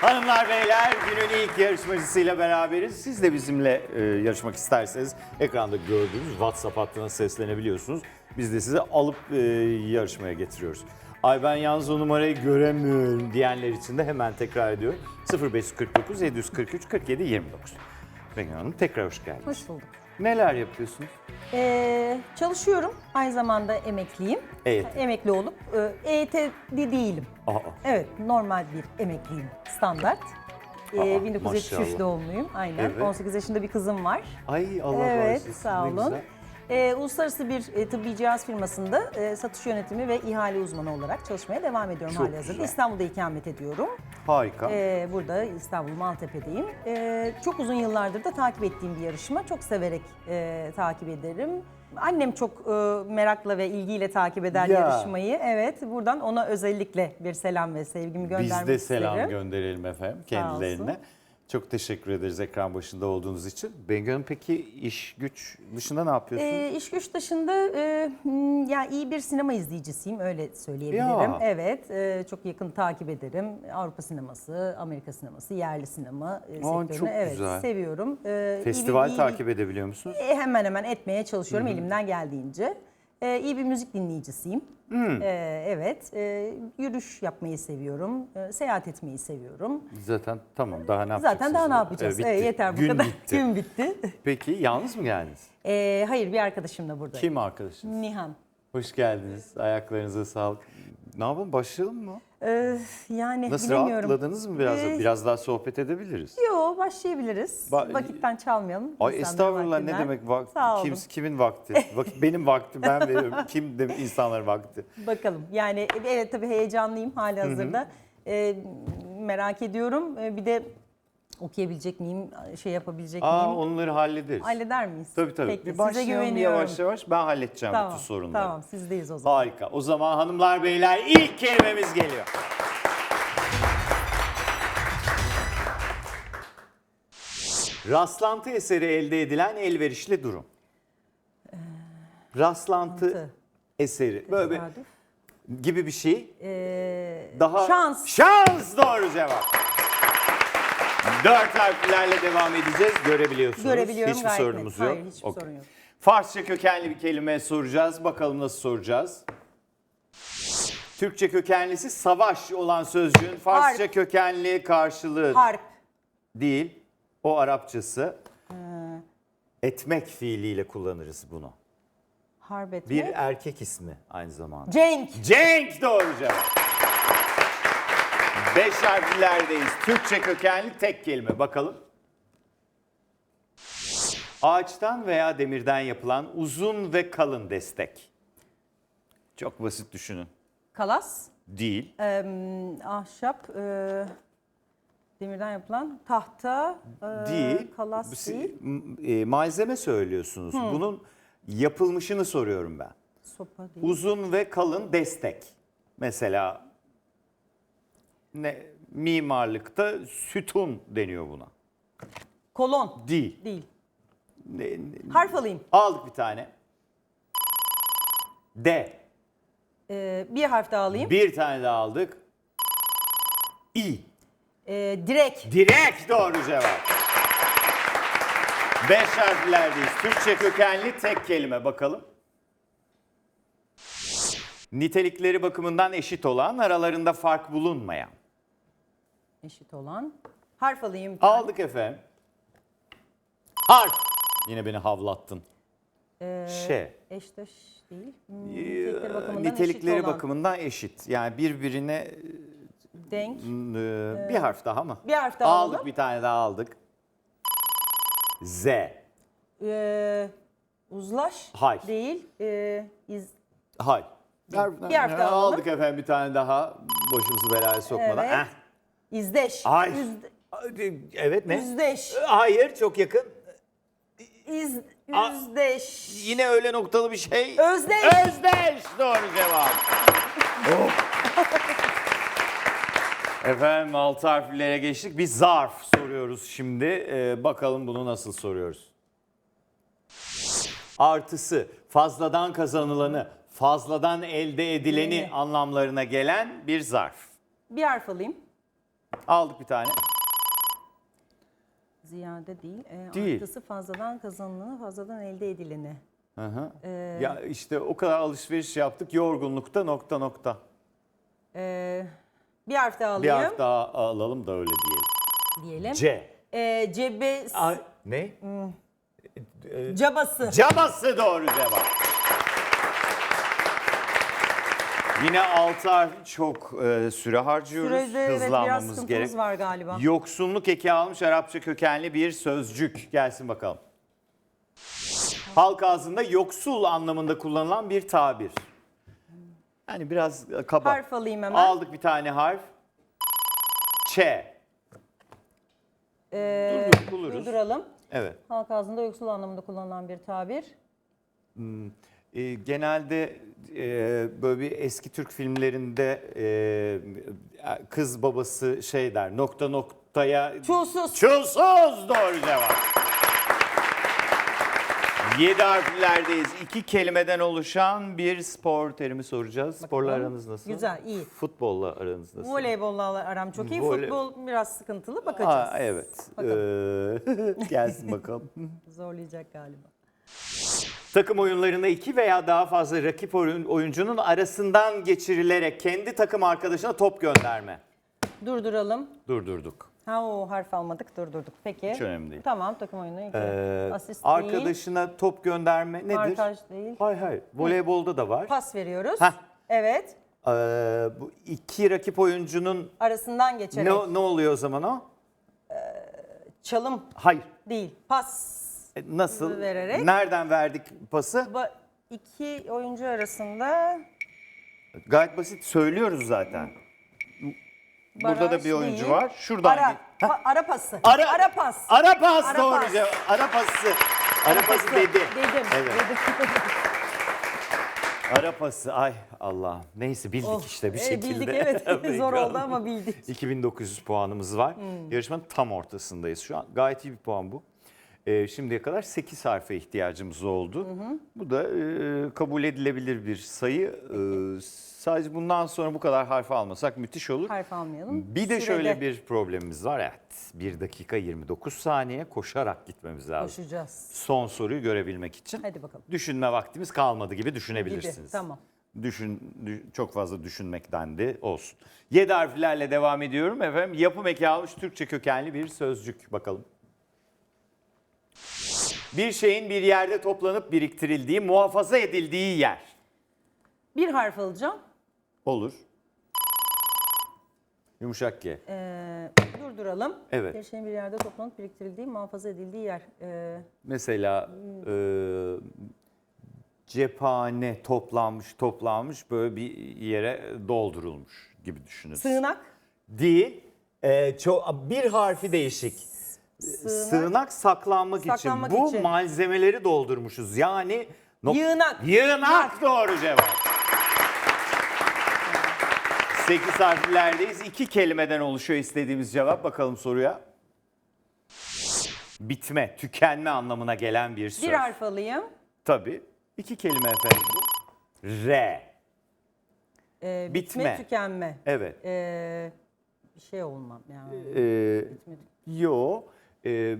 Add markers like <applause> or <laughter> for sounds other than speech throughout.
Hanımlar beyler günün ilk yarışmacısıyla beraberiz. Siz de bizimle e, yarışmak isterseniz ekranda gördüğünüz WhatsApp hattına seslenebiliyorsunuz. Biz de sizi alıp e, yarışmaya getiriyoruz. Ay ben yalnız o numarayı göremiyorum diyenler için de hemen tekrar ediyorum. 0549 743 47 29. Begüm Hanım tekrar hoş geldiniz. Hoş bulduk. Neler yapıyorsunuz? Ee, çalışıyorum. Aynı zamanda emekliyim. EYT. Emekli olup e, EYT'li değilim. Aa, Evet, normal bir emekliyim. Standart. Ee, Aa, 1973 maşallah. doğumluyum. Aynen. Evet. 18 yaşında bir kızım var. ay Allah evet, bağışlasın. sağ ne olun. güzel. Ee, uluslararası bir e, tıbbi cihaz firmasında e, satış yönetimi ve ihale uzmanı olarak çalışmaya devam ediyorum Çok hali hazırda. güzel. İstanbul'da ikamet ediyorum. Harika. Ee, burada İstanbul Maltepe'deyim. Ee, çok uzun yıllardır da takip ettiğim bir yarışma. Çok severek e, takip ederim. Annem çok e, merakla ve ilgiyle takip eder Ya. yarışmayı. Evet, buradan ona özellikle bir selam ve sevgimi göndermek Biz de selam isterim. gönderelim efendim kendilerine. olsun. Çok teşekkür ederiz ekran başında olduğunuz için. Bengü Hanım peki iş güç dışında ne yapıyorsunuz? Ee, iş güç dışında e, hmm, ya iyi bir sinema izleyicisiyim öyle söyleyebilirim. Ya. Evet, e, çok yakın takip ederim. Avrupa sineması, Amerika sineması, yerli sinema e, sektörünü çok evet güzel. seviyorum. İyi bir- Festival iyi bir- takip edebiliyor musunuz? E, hemen hemen etmeye çalışıyorum elimden geldiğince. E, iyi bir müzik dinleyicisiyim. E, evet, e, yürüyüş yapmayı seviyorum, e, seyahat etmeyi seviyorum. Zaten tamam daha ne yapacaksınız? Zaten daha ne yapacağız? bitti. Evet, yeter bu Gün kadar. bitti. Gün bitti. <laughs> Peki yalnız mı geldiniz? E, hayır, bir arkadaşımla buradayım. Kim arkadaşınız? Nihan. Hoş geldiniz. Ayaklarınıza sağlık. Ne yapalım başlayalım mı? E, yani Nasıl bilemiyorum. rahatladınız mı biraz? Ee, Biraz daha sohbet edebiliriz. Yo, başlayabiliriz. Ba- Vakitten çalmayalım. Ay estağfurullah ne demek vak Sağ olun. kim, kimin vakti? Vak- <laughs> benim vakti ben veriyorum. Kim de insanların vakti? Bakalım. Yani evet tabii heyecanlıyım hali hazırda. Ee, merak ediyorum. Ee, bir de okuyabilecek miyim, şey yapabilecek Aa miyim? onları hallederiz. Halleder miyiz? Tabii tabii. Peki, bir başlayalım yavaş yavaş. Ben halledeceğim Tamam, bütün sorunları. tamam sizdeyiz o zaman. Harika. O zaman hanımlar beyler ilk kelimemiz geliyor. Rastlantı eseri elde edilen elverişli durum. Rastlantı Mantı, eseri. Böyle bir, gibi bir şey. Ee, Daha Şans. Şans doğru cevap. Dört harflerle devam edeceğiz. Görebiliyorsunuz. Görebiliyorum Hiçbir gayet net. sorunumuz yok. Hayır, hiçbir Okey. sorun yok. Farsça kökenli bir kelime soracağız. Bakalım nasıl soracağız. Türkçe kökenlisi savaş olan sözcüğün Farsça Harp. kökenli karşılığı Harp. değil. O Arapçası. Ee. Etmek fiiliyle kullanırız bunu. Harp etmek. Bir erkek ismi aynı zamanda. Cenk. Cenk doğru cevap. Beş harflerdeyiz. Türkçe kökenli tek kelime. Bakalım. Ağaçtan veya demirden yapılan uzun ve kalın destek. Çok basit düşünün. Kalas. Değil. Ee, ahşap. e, demirden yapılan tahta. e, değil. Kalas Bu- değil. m- e, malzeme söylüyorsunuz. Bunun yapılmışını soruyorum ben. Sopa değil. Uzun ve kalın destek. Mesela ne mimarlıkta sütun deniyor buna. Kolon. Değil. Değil. Ne- ne- Harf alayım. aldık bir tane. D. Ee, bir harf daha alayım. Bir tane daha aldık. İ. Ee, direk. Direkt doğru cevap. Beş harflerdeyiz. Türkçe kökenli tek kelime bakalım. Nitelikleri bakımından eşit olan, aralarında fark bulunmayan. Eşit olan. Harf alayım. Aldık efendim. Harf. Yine beni havlattın. Ee, Ş. Eşdeş değil. Hmm, Ee, Nitelikleri bakımından Nitelikleri eşit olan. bakımından eşit. Yani birbirine Denk. e, bir harf daha mı? Bir harf daha Aldık alalım. bir tane daha aldık. Z. Ee, uzlaş. Hayır. Değil. Ee, iz, Hayır. Bir harf daha alalım. Aldık efendim bir tane daha. Başımızı belaya sokmadan. Evet. Eh. İzdeş. Hayır. Yüzde- Evet ne? yüzdeş. Hayır çok yakın. İz, A- yüzdeş. Yine öyle noktalı bir şey. Özdeş. Özdeş doğru cevap. Oh. Efendim altı harflere geçtik. Bir zarf soruyoruz şimdi. Ee, bakalım bunu nasıl soruyoruz. Artısı, fazladan kazanılanı, fazladan elde Edileni. anlamlarına gelen bir zarf. Bir harf alayım. Aldık bir tane. Ziyade değil. E, Değil. Artısı fazladan kazanılanı, fazladan elde edileni. Hı hı. Ee, Ya işte o kadar alışveriş yaptık. Yorgunlukta nokta nokta. E, bir harf daha Bir alayım. harf daha alalım da öyle diyelim. Diyelim. C. E, cebe, Ay, ne? cabası. Cabası doğru cevap. Yine altı harf çok e, süre harcıyoruz. Sürede evet, biraz Hızlanmamız sıkıntımız gerek. var galiba. Yoksunluk eki almış Arapça kökenli bir sözcük. Gelsin bakalım. Halk ağzında yoksul anlamında kullanılan bir tabir. Yani biraz e, kaba. Harf alayım hemen. Aldık bir tane harf. Ç. E, Durduk, buluruz. durduralım. Evet. Halk ağzında yoksul anlamında kullanılan bir tabir. E, genelde e, böyle bir eski Türk filmlerinde e, kız babası şey der nokta noktaya Çulsuz. Çulsuz doğru cevap. Yedi harflerdeyiz. İki kelimeden oluşan bir spor terimi soracağız. Sporla aranız nasıl? Güzel, iyi. Futbolla aranız nasıl? Voleybolla aram çok iyi. Voley- Futbol biraz sıkıntılı. Bakacağız. Aa, evet. Bakalım. Ee, <laughs> gelsin bakalım. Zorlayacak galiba. Takım oyunlarında iki veya daha fazla rakip oyun- oyuncunun arasından geçirilerek kendi takım arkadaşına top gönderme. Durduralım. Durdurduk. Ha o harf almadık durdurduk. Peki. Hiç önemli değil. Tamam takım oyunu iki. Ee, Asist değil. arkadaşına top gönderme nedir? Markaj değil. Hayır hayır. Voleybolda da var. Pas veriyoruz. Heh. Evet. Ee, bu iki rakip oyuncunun Arasından geçerek. ne, ne oluyor o zaman o? Çalım Hayır. değil. Pas. E, Nasıl? Vererek. Nereden verdik pası? Ba- iki oyuncu arasında Gayet basit söylüyoruz zaten. Burada da baraj bir oyuncu değil. var. Şuradan Ara, git. Heh. pa- ara pası. Ara, Ara pas. Ara pas Ara doğru pas. cevap. Ara pası. Ara pası dedi. Dedim. Evet. dedim. <laughs> Ara pası. Ay Allah. Neyse bildik Of, işte bir e, şekilde. bildik, <laughs> evet. Zor oldu ama bildik. <laughs> 2900 puanımız var. Hmm. Yarışmanın tam ortasındayız şu an. Gayet iyi bir puan bu. Ee, şimdiye kadar 8 harfe ihtiyacımız oldu. Bu da e, kabul edilebilir bir sayı. Ee, sadece bundan sonra bu kadar harf almasak müthiş olur. Harf almayalım. Bir de Sürede şöyle bir problemimiz var. Evet. 1 dakika 29 saniye koşarak gitmemiz lazım. koşacağız. Son soruyu görebilmek için. Hadi bakalım. Düşünme vaktimiz kalmadı gibi Gibi. düşünebilirsiniz. Tamam. Düşün, dü- çok fazla düşünmekten de olsun. 7 harflerle devam ediyorum efendim. Yapım eki almış Türkçe kökenli bir sözcük. Bakalım. Bir şeyin bir yerde toplanıp biriktirildiği, muhafaza edildiği yer. Bir harf alacağım. Olur. Yumuşak G. Ee, durduralım. Evet. Bir şeyin bir yerde toplanıp biriktirildiği, muhafaza edildiği yer. Ee, Mesela e, cephane toplanmış toplanmış böyle bir yere doldurulmuş gibi düşünün. sığınak. Değil. E, çok, bir harfi değişik. Sığınak, saklanmak, Saklanmak için. Bu için. malzemeleri doldurmuşuz. Yani Yığınak. Yığınak doğru cevap. 8 harflerdeyiz. İki kelimeden oluşuyor istediğimiz cevap. Bakalım soruya. Bitme, tükenme anlamına gelen bir söz. Bir harf alayım. Tabii. İki kelime efendim bu. R. Ee, Bitme. bitme, tükenme. Evet. Ee, bir şey olmam yani. Ee, yo. Ee,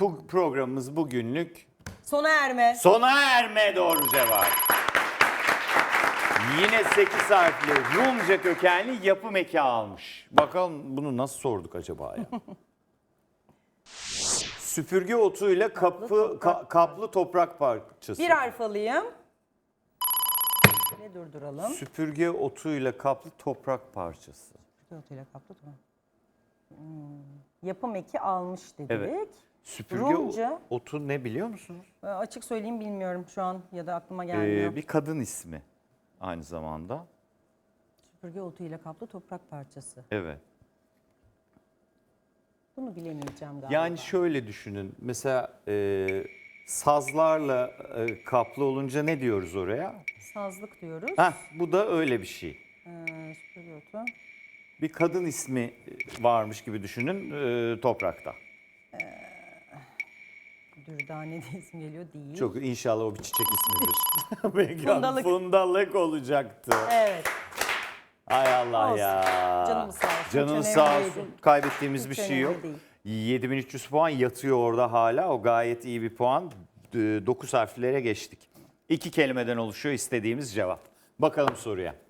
bu programımız bugünlük Sona erme. sona erme doğru cevap. Yine 8 harfli Rumca kökenli yapım eki almış. Bakalım bunu nasıl sorduk acaba ya? <laughs> Süpürge otuyla kapı, ka- kaplı toprak parçası. Bir harf alayım. Ve durduralım. Süpürge otuyla kaplı toprak parçası. Otuyla kaplı tamam. Yapım eki almış dedik. Evet. Süpürge Rumca. otu ne biliyor musunuz? Ee, Açık söyleyeyim bilmiyorum şu an ya da aklıma gelmiyor. Ee, bir kadın ismi aynı zamanda. Süpürge otuyla kaplı toprak parçası. Evet. Bunu bilemeyeceğim galiba. Yani şöyle düşünün. Mesela e, sazlarla e, kaplı olunca ne diyoruz oraya? Sazlık diyoruz. Heh, bu da öyle bir şey. Ee, süpürge otu. Bir kadın ismi varmış gibi düşünün e, toprakta. Dürdane de isim geliyor değil. Çok inşallah o bir çiçek ismidir. <laughs> <laughs> Belki Fundalık. fundalık olacaktı. Evet. Ay Allah Olsun. ya. Canımız sağ olsun. Hiç Canınız önemli sağ değil. olsun. Kaybettiğimiz Hiç bir şey yok. önemli 7300 puan yatıyor orada hala. O gayet iyi bir puan. 9 harflere geçtik. İki kelimeden oluşuyor istediğimiz cevap. Bakalım soruya.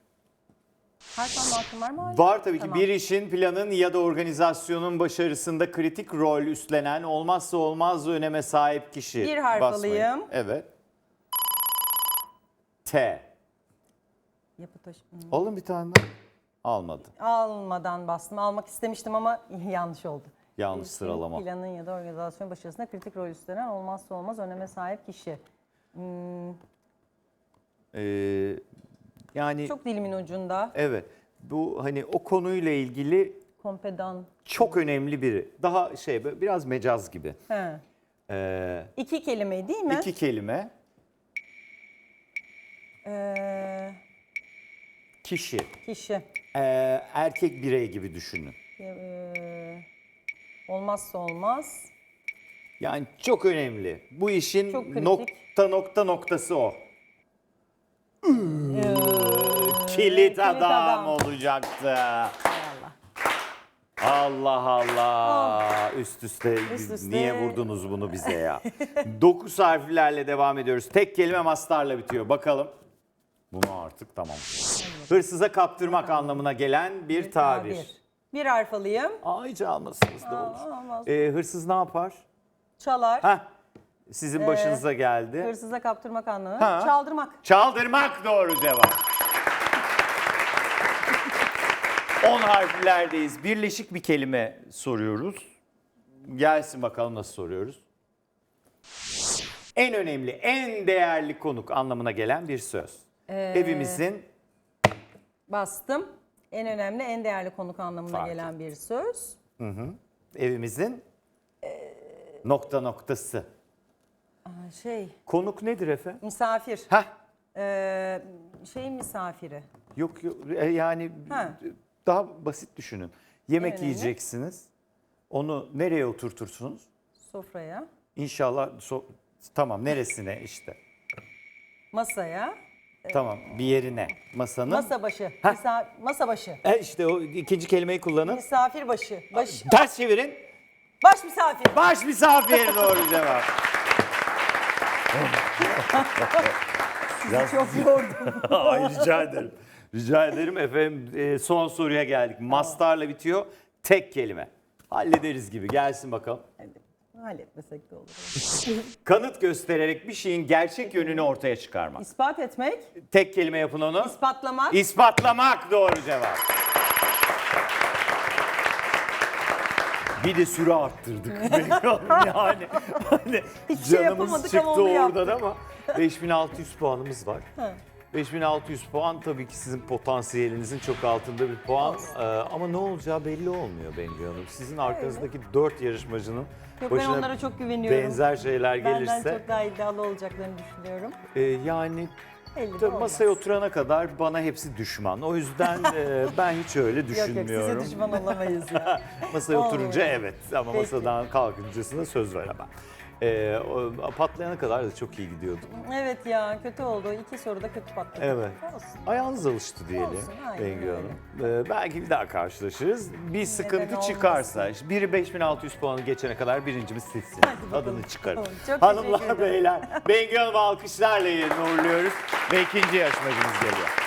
Alma hakkım var mı? Var tabii ki Tamam. bir işin, planın ya da organizasyonun başarısında kritik rol üstlenen, olmazsa olmaz öneme sahip kişi. Bir harf Basmayın. alayım. Evet. T. Yapı taşı. Hmm. Alın bir tane daha. Almadı. Almadan bastım. Almak istemiştim ama <laughs> yanlış oldu. Yanlış Bir işin, sıralama. Planın ya da organizasyon başarısında kritik rol üstlenen olmazsa olmaz öneme sahip kişi. Ee, yani Çok dilimin ucunda. evet. Bu hani o konuyla ilgili Kompedan. çok önemli biri. Daha şey biraz mecaz gibi. He. Ee, İki kelime değil mi? iki kelime. Ee, Kişi. kişi. Ee, erkek birey gibi düşünün. Ee, olmazsa olmaz. Yani çok önemli. Bu işin Çok kritik. nokta nokta noktası o. Ee, Kilit adam, adam. olacaktı. Allah. Allah Allah. Üst üste, Üst üste. niye vurdunuz bunu bize ya? <laughs> Dokuz harflerle devam ediyoruz. Tek kelime mastarla bitiyor. Bakalım. Bunu artık tamam. Hırsıza kaptırmak anlamına gelen bir tabir. Bir. Bir harf alayım. Ay çalmasınız da olur. olmaz. Ee, hırsız ne yapar? Çalar. Heh, sizin başınıza geldi. Hırsıza kaptırmak anlamı. Ha. Çaldırmak. Çaldırmak doğru cevap. 10 harflerdeyiz. Birleşik bir kelime soruyoruz. Gelsin bakalım nasıl soruyoruz. En önemli, en değerli konuk anlamına gelen bir söz. Evimizin Bastım. En önemli, en değerli konuk anlamına Fark gelen bir söz. evimizin nokta noktası. Aa, Şey, Konuk nedir efendim? misafir. Heh, Ee, şey misafiri. yok yok e, yani Ha. Daha basit düşünün. Yemek önemli? yiyeceksiniz. Onu nereye oturtursunuz? Sofraya, İnşallah so- tamam neresine işte. masaya, Tamam bir yerine masanın. masa başı. Misa- masa başı. E işte o ikinci kelimeyi kullanın. Misafir başı. Baş, Ters çevirin. baş misafir. Baş misafir doğru cevap. Ya- Çok yordum. <laughs> Ay rica ederim. Rica ederim efendim e, son soruya geldik. Mastarla bitiyor. Tek kelime. Hallederiz gibi. Gelsin bakalım. Hadi, Halletmesek de olur. <laughs> Kanıt göstererek bir şeyin gerçek yönünü ortaya çıkarmak. İspat etmek, Tek kelime yapın onu. ispatlamak. İspatlamak doğru cevap. Bir de süre arttırdık. <laughs> yani hani Hiçbir şey canımız yapamadık çıktı ama onu oradan ama 5600 puanımız var. 5600 puan tabii ki sizin potansiyelinizin çok altında bir puan. Ee, ama ne olacağı belli olmuyor Bengü Hanım. Sizin arkanızdaki 4 yarışmacının Yok ben başına onlara çok güveniyorum. benzer şeyler Benden gelirse çok daha iddialı olacaklarını düşünüyorum. e, yani Belli de Tabii olmaz. masaya oturana kadar bana hepsi düşman. O yüzden <laughs> e, ben hiç öyle Yok yok düşünmüyorum. size düşman olamayız ya. <laughs> Masaya Olmuyor. oturunca evet ama Peki. masadan kalkıncasına söz veremem. E, o, patlayana kadar da çok iyi gidiyordum. evet ya kötü oldu. İki soruda kötü patladı. Evet. Olsun. Ayağınız alıştı diyelim Olsun, aynen Bengü öyle. Hanım. E, belki bir daha karşılaşırız. Bir sıkıntı olmasın? çıkarsa, işte biri 5600 puanı geçene kadar birincimiz sizsiniz. bakalım. Adını çıkarın. Çok teşekkür Hanımlar ederim. beyler Bengü Hanım'ı alkışlarla uğurluyoruz ve ikinci yarışmacımız geliyor.